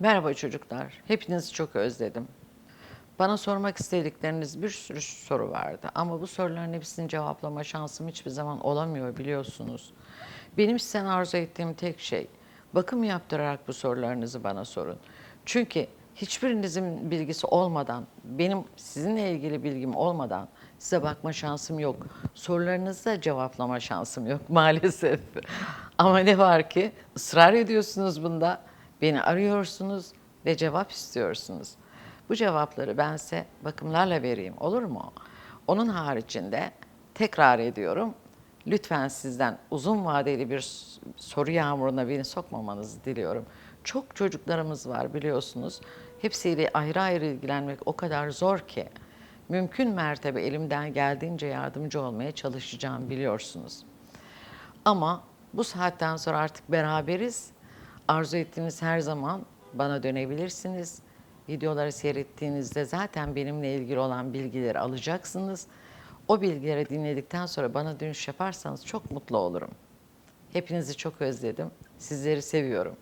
Merhaba çocuklar. Hepinizi çok özledim. Bana sormak istedikleriniz bir sürü soru vardı ama bu soruların hepsini cevaplama şansım hiçbir zaman olamıyor biliyorsunuz. Benim sizden arzu ettiğim tek şey bakım yaptırarak bu sorularınızı bana sorun. Çünkü hiçbirinizin bilgisi olmadan, benim sizinle ilgili bilgim olmadan size bakma şansım yok. Sorularınızı da cevaplama şansım yok maalesef. Ama ne var ki ısrar ediyorsunuz bunda. Beni arıyorsunuz ve cevap istiyorsunuz. Bu cevapları ben size bakımlarla vereyim olur mu? Onun haricinde tekrar ediyorum. Lütfen sizden uzun vadeli bir soru yağmuruna beni sokmamanızı diliyorum. Çok çocuklarımız var biliyorsunuz. Hepsiyle ayrı ayrı ilgilenmek o kadar zor ki. Mümkün mertebe elimden geldiğince yardımcı olmaya çalışacağım biliyorsunuz. Ama bu saatten sonra artık beraberiz. Arzu ettiğiniz her zaman bana dönebilirsiniz. Videoları seyrettiğinizde zaten benimle ilgili olan bilgileri alacaksınız. O bilgileri dinledikten sonra bana dönüş yaparsanız çok mutlu olurum. Hepinizi çok özledim. Sizleri seviyorum.